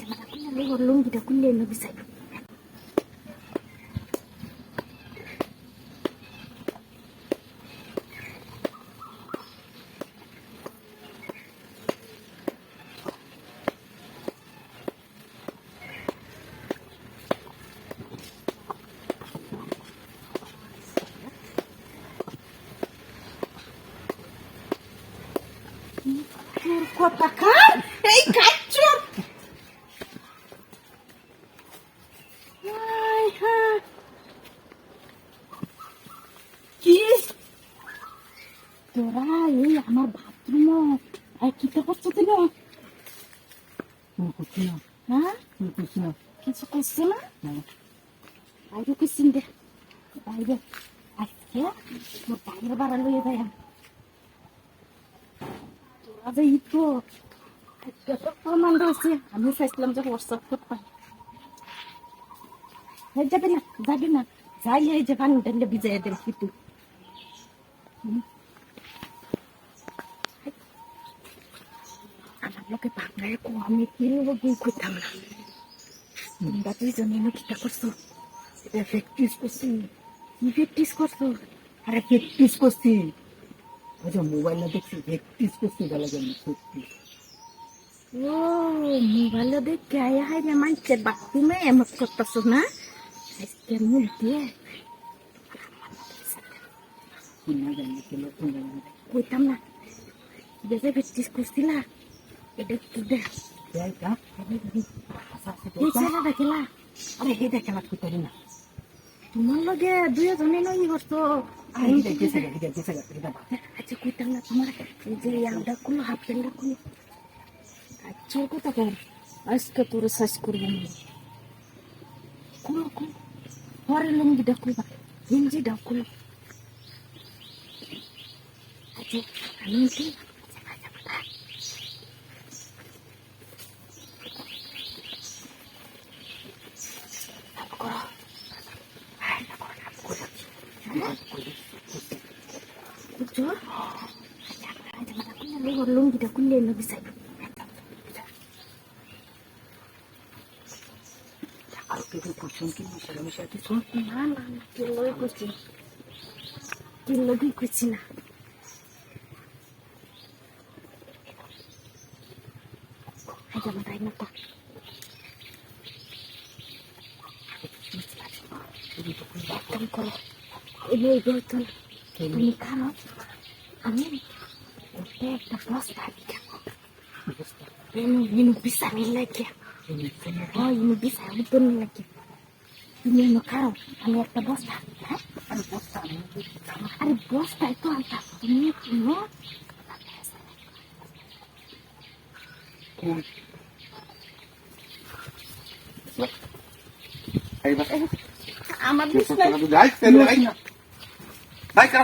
জামাটা খুললে ওর লুঙ্গিটা খুললে এনে বিছাই তোর কথা খাই এই কাচ্চর হাই হাই কি তোরা এই আমার বাথরুম আর কি তো করছ তুমি করছি না হ্যাঁ করছি না না বাইরে কুসিন দে বাইরে আজকে মোর বাইরে বাড়া লইয়ে যায় তোরা যে ই তো আজকে তো প্রমাণ রয়েছে আমি চাইছিলাম যে হোয়াটসঅ্যাপ করতে যাবে না যাবে না। যাইলে এই যে পানি টানলে ভিজাই কিন্তু। আমার লোকে ভাবনায় কো, আমি কিনবো বই করতাম না। কিটা করছ? এটা প্র্যাকটিস করছি। কি প্র্যাকটিস করছ? আরে প্র্যাকটিস করছি। মোবাইল না দেখছি প্র্যাকটিস করছি গেলে যেন সত্যি। ও মোবাইলে দেখে আয়া হাই না মানছে বাথরুমে এমক করতেছো না? আজকে মুখ দিয়ে কিনা জানি কেন তুমি জানি কইতাম না বেজে প্র্যাকটিস করছিলা এটা একটু দে এইটা এই ছেলেটা খেলা আরে হেটা খেলা করতে না তোমার লগে নই গেছে গা হেটা বাদ আচ্ছা কইতাম না তোমার যে ইয়াটা খুলো হাফ প্যান্টটা খুলো আচ্ছা কথা কর আজকে তোর সাজ করব না খুলো খুলো পরে লুঙ্গিটা খুলবা গেঞ্জিটা খুলো আচ্ছা আমি কি বুঝছ ওর লুঙ্গিটা খুললে এনে বিছাই আর কেউ করছেন কি মিশালে মিশালে কিছু না না না কিলো করছি কিলো কি করছি না আজ আমার তাই না তো একদম করো এনে এই বলতো তুমি খানো আমি ওতে একটা বস্তা দিকে এনে এনে বিছানি লাগে ও এনে বিছানি তো লাগে তুমি এনে খাও আমি একটা বস্তা হ্যাঁ আরে বস্তা আমি আরে বস্তায় তো আনতা তুমি কিনো কোন এই বাস আমার যাই যাই যাই